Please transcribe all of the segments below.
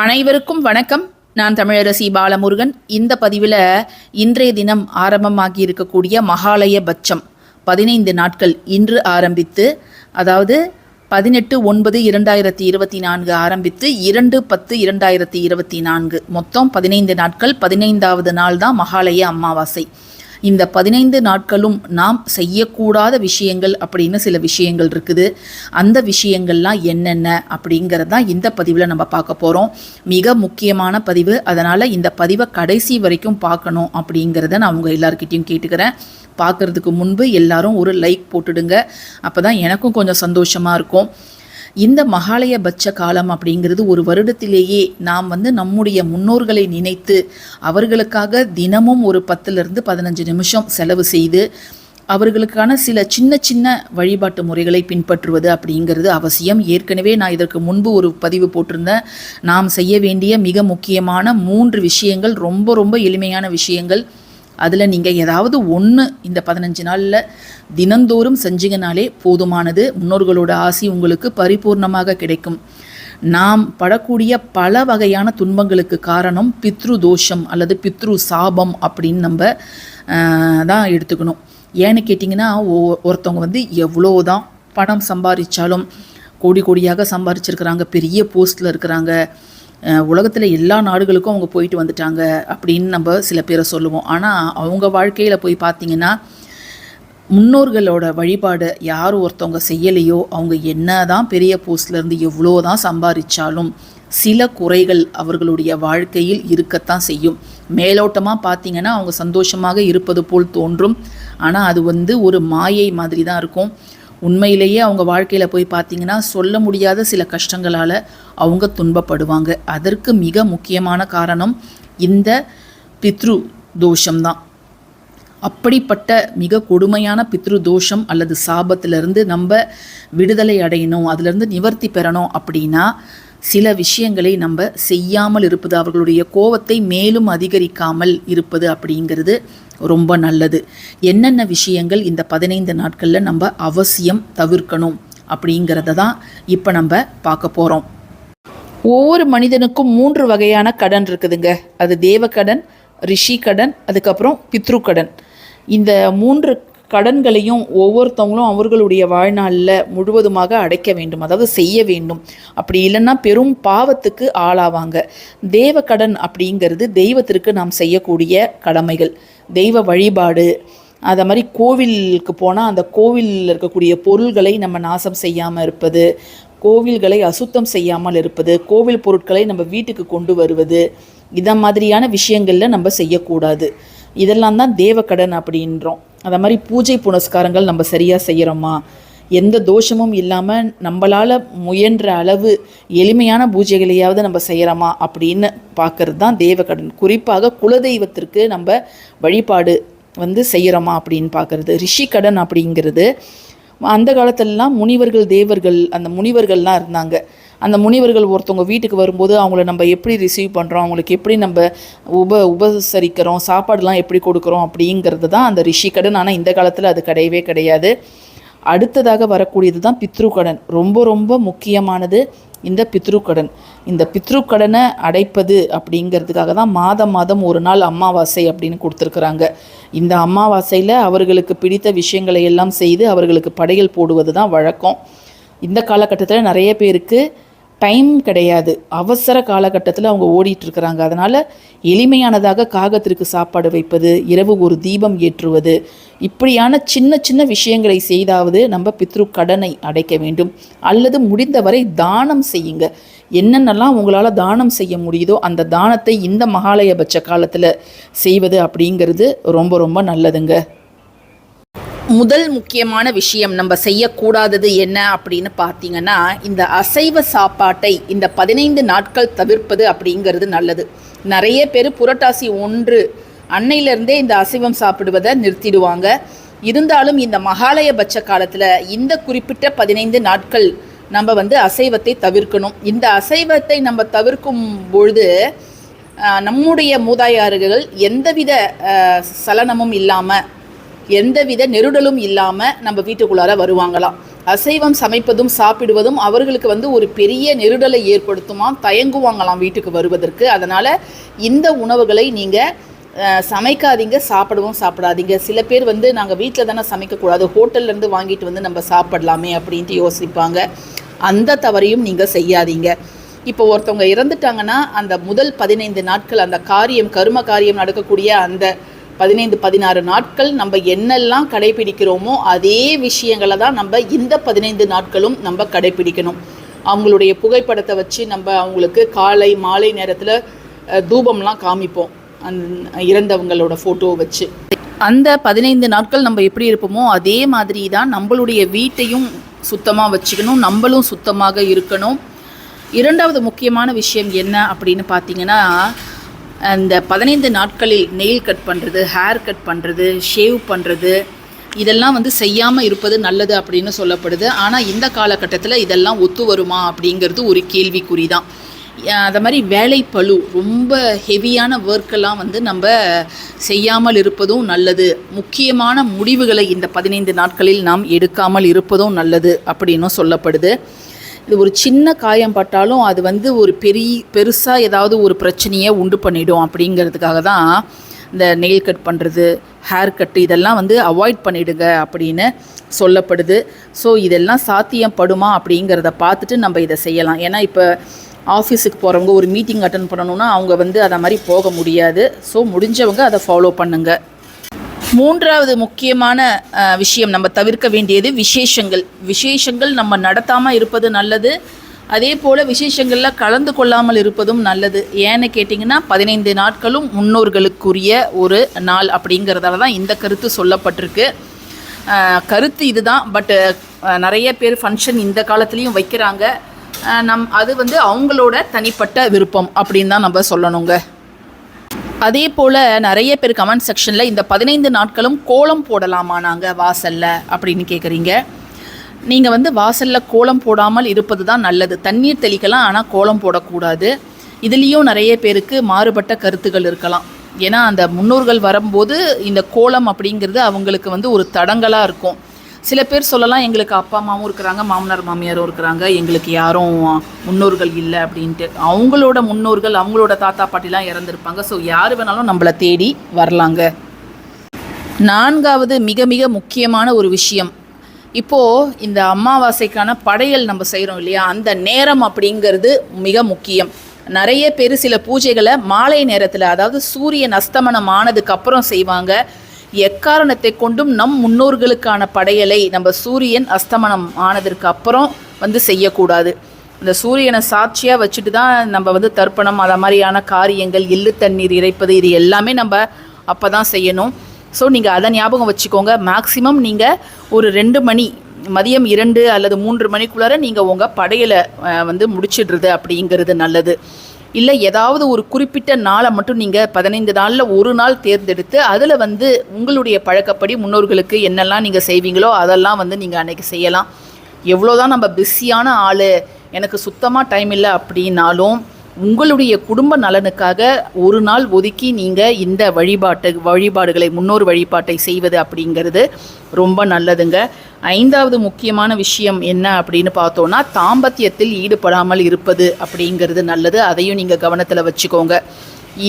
அனைவருக்கும் வணக்கம். நான் தமிழரசி பாலமுருகன். இந்த பதிவில் இன்றைய தினம் ஆரம்பமாகி இருக்கக்கூடிய மகாலய பட்சம். பதினைந்து நாட்கள் இன்று ஆரம்பித்து அதாவது பதினெட்டு ஒன்பது இரண்டாயிரத்தி இருபத்தி நான்கு ஆரம்பித்து இரண்டு பத்து இரண்டாயிரத்தி இருபத்தி நான்கு. மொத்தம் பதினைந்து நாட்கள் பதினைந்தாவது நாள் தான் மகாலய அமாவாசை. இந்த பதினைந்து நாட்களும் நாம் செய்யக்கூடாத விஷயங்கள் அப்படின்னு சில விஷயங்கள் இருக்குது. அந்த விஷயங்கள்லாம் என்னென்ன அப்படிங்கிறது தான் இந்த பதிவில் நம்ம பார்க்க போகிறோம் மிக முக்கியமான பதிவு. அதனால் இந்த பதிவை கடைசி வரைக்கும் பார்க்கணும் அப்படிங்கிறத நான் உங்கள் எல்லாருக்கிட்டையும் கேட்டுக்கிறேன். பார்க்குறதுக்கு முன்பு எல்லாரும் ஒரு லைக் போட்டுடுங்க. அப்போ தான் எனக்கும் கொஞ்சம் சந்தோஷமாக இருக்கும். இந்த மகாலயபட்ச காலம் அப்படிங்கிறது ஒரு வருடத்திலேயே நாம் வந்து நம்முடைய முன்னோர்களை நினைத்து அவர்களுக்காக தினமும் ஒரு பத்துலேருந்து பதினஞ்சு நிமிஷம் செலவு செய்து அவர்களுக்கான சில சின்ன சின்ன வழிபாட்டு முறைகளை பின்பற்றுவது அப்படிங்கிறது அவசியம். ஏற்கனவே நான் இதற்கு முன்பு ஒரு பதிவு போட்டிருந்தேன். நாம் செய்ய வேண்டிய மிக முக்கியமான மூன்று விஷயங்கள் ரொம்ப ரொம்ப எளிமையான விஷயங்கள். அதில் நீங்கள் ஏதாவது ஒன்று இந்த பதினஞ்சு நாளில் தினந்தோறும் செஞ்சீங்கனாலே போதுமானது. முன்னோர்களோட ஆசி உங்களுக்கு பரிபூர்ணமாக கிடைக்கும். நாம் படக்கூடிய பல வகையான துன்பங்களுக்கு காரணம் பித்ரு தோஷம் அல்லது பித்ரு சாபம் அப்படின்னு நம்ம தான் எடுத்துக்கணும். ஏன்னு கேட்டிங்கன்னா ஒ- ஒருத்தவங்க வந்து எவ்வளோ தான் பணம் சம்பாதிச்சாலும் கோடி கோடியாக சம்பாதிச்சிருக்கிறாங்க பெரிய போஸ்ட்டில் இருக்கிறாங்க உலகத்தில் எல்லா நாடுகளுக்கும் அவங்க போயிட்டு வந்துட்டாங்க அப்படின்னு நம்ம சில பேரை சொல்லுவோம். ஆனால் அவங்க வாழ்க்கையில் போய் பார்த்தீங்கன்னா முன்னோர்களோட வழிபாடு யார் ஒருத்தவங்க செய்யலையோ அவங்க என்ன தான் பெரிய போஸ்ட்லேருந்து எவ்வளோ தான் சம்பாதிச்சாலும் சில குறைகள் அவர்களுடைய வாழ்க்கையில் இருக்கத்தான் செய்யும். மேலோட்டமாக பார்த்தீங்கன்னா அவங்க சந்தோஷமாக இருப்பது போல் தோன்றும். ஆனால் அது வந்து ஒரு மாயை மாதிரி தான் இருக்கும். உண்மையிலேயே அவங்க வாழ்க்கையில் போய் பார்த்தீங்கன்னா சொல்ல முடியாத சில கஷ்டங்களால் அவங்க துன்பப்படுவாங்க. அதற்கு மிக முக்கியமான காரணம் இந்த பித்ரு தோஷம்தான். அப்படிப்பட்ட மிக கொடுமையான பித்ரு தோஷம் அல்லது சாபத்திலிருந்து நம்ம விடுதலை அடையணும் அதுலேருந்து நிவர்த்தி பெறணும் அப்படின்னா சில விஷயங்களை நம்ம செய்யாமல் இருப்பது அவர்களுடைய கோபத்தை மேலும் அதிகரிக்காமல் இருப்பது அப்படிங்கிறது ரொம்ப நல்லது. என்னென்ன விஷயங்கள் இந்த பதினைந்து நாட்களில் நம்ம அவசியம் தவிர்க்கணும் அப்படிங்கிறத தான் இப்போ நம்ம பார்க்க போகிறோம் ஒவ்வொரு மனிதனுக்கும் மூன்று வகையான கடன் இருக்குதுங்க. அது தேவக்கடன் ரிஷி கடன் அதுக்கப்புறம் பித்ரு கடன். இந்த மூன்று கடன்களையும் ஒவ்வொருத்தவங்களும் அவர்களுடைய வாழ்நாளில் முழுவதுமாக அடைக்க வேண்டும் அதாவது செய்ய வேண்டும். அப்படி இல்லைன்னா பெரும் பாவத்துக்கு ஆளாவாங்க. தேவ கடன் அப்படிங்கிறது தெய்வத்திற்கு நாம் செய்யக்கூடிய கடமைகள். தெய்வ வழிபாடு அதை மாதிரி கோவிலுக்கு போனால் அந்த கோவிலில் இருக்கக்கூடிய பொருள்களை நம்ம நாசம் செய்யாமல் இருப்பது கோவில்களை அசுத்தம் செய்யாமல் இருப்பது கோவில் பொருட்களை நம்ம வீட்டுக்கு கொண்டு வருவது இதை மாதிரியான விஷயங்களில் நம்ம செய்யக்கூடாது. இதெல்லாம் தான் தேவக்கடன் அப்படின்றோம். அதை மாதிரி பூஜை புனஸ்காரங்கள் நம்ம சரியாக செய்கிறோமா எந்த தோஷமும் இல்லாமல் நம்மளால் முயன்ற அளவு எளிமையான பூஜைகளையாவது நம்ம செய்கிறோமா அப்படின்னு பார்க்கறது தான் தேவக்கடன் குறிப்பாக குலதெய்வத்திற்கு நம்ம வழிபாடு வந்து செய்கிறோமா அப்படின்னு பார்க்கறது. ரிஷி கடன் அப்படிங்கிறது அந்த காலத்திலலாம் முனிவர்கள் தேவர்கள் அந்த முனிவர்கள்லாம் இருந்தாங்க. அந்த முனிவர்கள் ஒருத்தவங்க வீட்டுக்கு வரும்போது அவங்கள நம்ம எப்படி ரிசீவ் பண்ணுறோம் அவங்களுக்கு எப்படி நம்ம உப உபசரிக்கிறோம்? சாப்பாடுலாம் எப்படி கொடுக்குறோம்? அப்படிங்கிறது தான் அந்த ரிஷி கடன். ஆனால் இந்த காலத்தில் அது கிடையவே கிடையாது. அடுத்ததாக வரக்கூடியது தான் பித்ரு கடன் ரொம்ப ரொம்ப முக்கியமானது இந்த பித்ரு கடன் இந்த பித்ரு கடனை அடைப்பது அப்படிங்கிறதுக்காக தான் மாதம் மாதம் ஒரு நாள் அமாவாசை அப்படின்னு கொடுத்துருக்குறாங்க. இந்த அமாவாசையில் அவர்களுக்கு பிடித்த விஷயங்களை எல்லாம் செய்து அவர்களுக்கு படையல் போடுவது தான் வழக்கம். இந்த காலகட்டத்தில் நிறைய பேருக்கு டைம் கிடையாது. அவசர காலகட்டத்தில் அவங்க ஓடிட்டு இருக்கிறாங்க அதனால் எளிமையானதாக காகத்திற்கு சாப்பாடு வைப்பது இரவு ஒரு தீபம் ஏற்றுவது இப்படியான சின்ன சின்ன விஷயங்களை செய்தாவது நம்ம பித்ரு கடனை அடைக்க வேண்டும். அல்லது முடிந்தவரை தானம் செய்யுங்க. என்னென்னலாம் உங்களால் தானம் செய்ய முடியுதோ அந்த தானத்தை இந்த மகாலயபட்ச காலத்தில் செய்வது அப்படிங்கிறது ரொம்ப ரொம்ப நல்லதுங்க. முதல் முக்கியமான விஷயம் நம்ம செய்யக்கூடாதது என்ன அப்படின்னு பார்த்தீங்கன்னா இந்த அசைவ சாப்பாட்டை இந்த பதினைந்து நாட்கள் தவிர்ப்பது அப்படிங்கிறது நல்லது. நிறைய பேர் புரட்டாசி ஒன்று அன்னையிலேருந்தே இந்த அசைவம் சாப்பிடுவதை நிறுத்திடுவாங்க. இருந்தாலும் இந்த மகாலயபட்ச காலத்தில் இந்த குறிப்பிட்ட பதினைந்து நாட்கள் நம்ம வந்து அசைவத்தை தவிர்க்கணும். இந்த அசைவத்தை நம்ம தவிர்க்கும் பொழுது நம்முடைய மூதாயார்கள் எந்தவித சலனமும் இல்லாமல் எந்தவித நெருடலும் இல்லாமல் நம்ம வீட்டுக்குள்ளார வருவாங்களாம் அசைவம் சமைப்பதும் சாப்பிடுவதும் அவர்களுக்கு வந்து ஒரு பெரிய நெருடலை ஏற்படுத்துமா? தயங்குவாங்களாம் வீட்டுக்கு வருவதற்கு. அதனால் இந்த உணவுகளை நீங்கள் சமைக்காதீங்க சாப்பிடவும் சாப்பிடாதீங்க. சில பேர் வந்து நாங்கள் வீட்டில் தானே சமைக்கக்கூடாது ஹோட்டல்லேருந்து வாங்கிட்டு வந்து நம்ம சாப்பிடலாமே அப்படின்ட்டு யோசிப்பாங்க. அந்த தவறையும் நீங்கள் செய்யாதீங்க. இப்போ ஒருத்தவங்க இறந்துட்டாங்கன்னா அந்த முதல் பதினைந்து நாட்கள் அந்த காரியம் கரும காரியம் நடக்கக்கூடிய அந்த பதினைந்து பதினாறு நாட்கள் நம்ம என்னெல்லாம் கடைபிடிக்கிறோமோ அதே விஷயங்களை தான் நம்ம இந்த பதினைந்து நாட்களும் நம்ம கடைபிடிக்கணும். அவங்களுடைய புகைப்படத்தை வச்சு நம்ம அவங்களுக்கு காலை மாலை நேரத்தில் தூபம்லாம் காமிப்போம். அந் இறந்தவங்களோட ஃபோட்டோவை வச்சு. அந்த பதினைந்து நாட்கள் நம்ம எப்படி இருப்போமோ அதே மாதிரி தான் நம்மளுடைய வீட்டையும் சுத்தமாக வச்சுக்கணும். நம்மளும் சுத்தமாக இருக்கணும். இரண்டாவது முக்கியமான விஷயம் என்ன அப்படின்னு பார்த்தீங்கன்னா அந்த பதினைந்து நாட்களில் நெயில் கட் பண்ணுறது ஹேர் கட் பண்ணுறது ஷேவ் பண்ணுறது இதெல்லாம் வந்து செய்யாமல் இருப்பது நல்லது அப்படின்னு சொல்லப்படுது. ஆனால் இந்த காலகட்டத்தில் இதெல்லாம் ஒத்து வருமா அப்படிங்கிறது ஒரு கேள்விக்குறி தான் அதை மாதிரி வேலைப்பழு ரொம்ப ஹெவியான ஒர்க்கெல்லாம் வந்து நம்ம செய்யாமல் இருப்பதும் நல்லது. முக்கியமான முடிவுகளை இந்த பதினைந்து நாட்களில் நாம் எடுக்காமல் இருப்பதும் நல்லது அப்படின்னும் சொல்லப்படுது. இது ஒரு சின்ன காயம் பட்டாலும் அது வந்து ஒரு பெரிய பெருசாக ஏதாவது ஒரு பிரச்சனையை உண்டு பண்ணிடும் அப்படிங்கிறதுக்காக தான் இந்த நெயில் கட் பண்ணுறது ஹேர் கட்டு இதெல்லாம் வந்து அவாய்ட் பண்ணிடுங்க அப்படின்னு சொல்லப்படுது. ஸோ இதெல்லாம் சாத்தியம் படுமா அப்படிங்கிறத பார்த்துட்டு நம்ம இதை செய்யலாம். ஏன்னா இப்போ ஆஃபீஸுக்கு போகிறவங்க ஒரு மீட்டிங் அட்டன் பண்ணணுன்னா அவங்க வந்து அதை மாதிரி போக முடியாது. ஸோ முடிஞ்சவங்க அதை ஃபாலோ பண்ணுங்கள் மூன்றாவது முக்கியமான விஷயம் நம்ம தவிர்க்க வேண்டியது விசேஷங்கள். விசேஷங்கள் நம்ம நடத்தாமல் இருப்பது நல்லது. அதே போல் விசேஷங்களில் கலந்து கொள்ளாமல் இருப்பதும் நல்லது. ஏன்னு கேட்டிங்கன்னா பதினைந்து நாட்களும் முன்னோர்களுக்குரிய ஒரு நாள் அப்படிங்கிறதால தான் இந்த கருத்து சொல்லப்பட்டிருக்கு. கருத்து இதுதான். பட்டு நிறைய பேர் ஃபங்க்ஷன் இந்த காலத்துலேயும் வைக்கிறாங்க. நம் அது வந்து அவங்களோட தனிப்பட்ட விருப்பம் அப்படின்னு தான் நம்ம சொல்லணுங்க. அதே போல் நிறைய பேர் கமெண்ட் செக்ஷனில் இந்த பதினைந்து நாட்களும் கோலம் போடலாமா நாங்கள் வாசலில் அப்படின்னு கேட்குறீங்க நீங்கள் வந்து வாசலில் கோலம் போடாமல் இருப்பது தான் நல்லது. தண்ணீர் தெளிக்கலாம் ஆனால் கோலம் போடக்கூடாது. இதுலேயும் நிறைய பேருக்கு மாறுபட்ட கருத்துகள் இருக்கலாம். ஏன்னா அந்த முன்னோர்கள் வரும்போது இந்த கோலம் அப்படிங்கிறது அவங்களுக்கு வந்து ஒரு தடங்கலாக இருக்கும். சில பேர் சொல்லலாம் எங்களுக்கு அப்பா அம்மாவும் இருக்கிறாங்க மாமனார் மாமியாரும் இருக்கிறாங்க எங்களுக்கு யாரும் முன்னோர்கள் இல்லை அப்படின்ட்டு. அவங்களோட முன்னோர்கள் அவங்களோட தாத்தா பாட்டிலாம் இறந்துருப்பாங்க. ஸோ யார் வேணாலும் நம்மளை தேடி வரலாங்க. நான்காவது மிக மிக முக்கியமான ஒரு விஷயம். இப்போது இந்த அமாவாசைக்கான படையல் நம்ம செய்கிறோம் இல்லையா? அந்த நேரம் அப்படிங்கிறது மிக முக்கியம். நிறைய பேர் சில பூஜைகளை மாலை நேரத்தில் அதாவது சூரியன் அஸ்தமனம் ஆனதுக்கு அப்புறம் செய்வாங்க. எக்காரணத்தை கொண்டும் நம் முன்னோர்களுக்கான படையலை நம்ம சூரியன் அஸ்தமனம் ஆனதற்கு அப்புறம் வந்து செய்யக்கூடாது. இந்த சூரியனை சாட்சியாக வச்சுட்டு தான் நம்ம வந்து தர்ப்பணம் அதை மாதிரியான காரியங்கள் எள்ளு தண்ணீர் இறைப்பது இது எல்லாமே நம்ம அப்போ தான் செய்யணும். ஸோ நீங்கள் அதை ஞாபகம் வச்சுக்கோங்க. மேக்ஸிமம் நீங்கள் ஒரு ரெண்டு மணி மதியம் இரண்டு அல்லது மூன்று மணிக்குள்ளார நீங்கள் உங்கள் படையலை வந்து முடிச்சிடுறது அப்படிங்கிறது நல்லது. இல்லை ஏதாவது ஒரு குறிப்பிட்ட நாளை மட்டும் நீங்கள் பதினைந்து நாளில் ஒரு நாள் தேர்ந்தெடுத்து அதில் வந்து உங்களுடைய பழக்கப்படி முன்னோர்களுக்கு என்னெல்லாம் நீங்கள் செய்வீங்களோ அதெல்லாம் வந்து நீங்கள் அன்றைக்கி செய்யலாம். எவ்வளோதான் நம்ம பிஸியான ஆள் எனக்கு சுத்தமாக டைம் இல்லை அப்படின்னாலும் உங்களுடைய குடும்ப நலனுக்காக ஒரு நாள் ஒதுக்கி நீங்கள் இந்த வழிபாட்டு வழிபாடுகளை முன்னோர் வழிபாட்டை செய்வது அப்படிங்கிறது ரொம்ப நல்லதுங்க. ஐந்தாவது முக்கியமான விஷயம் என்ன அப்படின்னு பார்த்தோன்னா தாம்பத்தியத்தில் ஈடுபடாமல் இருப்பது அப்படிங்கிறது நல்லது. அதையும் நீங்கள் கவனத்தில் வச்சுக்கோங்க.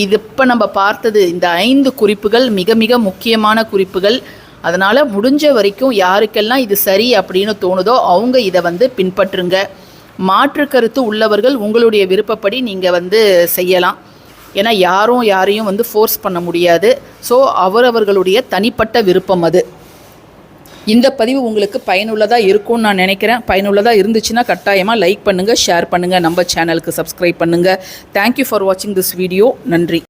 இது இப்போ நம்ம பார்த்தது இந்த ஐந்து குறிப்புகள் மிக மிக முக்கியமான குறிப்புகள். அதனால் முடிஞ்ச வரைக்கும் யாருக்கெல்லாம் இது சரி அப்படின்னு தோணுதோ அவங்க இதை வந்து பின்பற்றுங்க. மாற்று கருத்து உள்ளவர்கள் உங்களுடைய விருப்பப்படி நீங்கள் வந்து செய்யலாம். ஏன்னா யாரும் யாரையும் வந்து ஃபோர்ஸ் பண்ண முடியாது. ஸோ அவரவர்களுடைய தனிப்பட்ட விருப்பம் அது. இந்த பதிவு உங்களுக்கு பயனுள்ளதாக இருக்கும்னு நான் நினைக்கிறேன். பயனுள்ளதாக இருந்துச்சுன்னா கட்டாயமாக லைக் பண்ணுங்கள் ஷேர் பண்ணுங்கள் நம்ம சேனலுக்கு சப்ஸ்கிரைப் பண்ணுங்கள் தேங்க்யூ ஃபார் வாட்சிங் திஸ் வீடியோ நன்றி.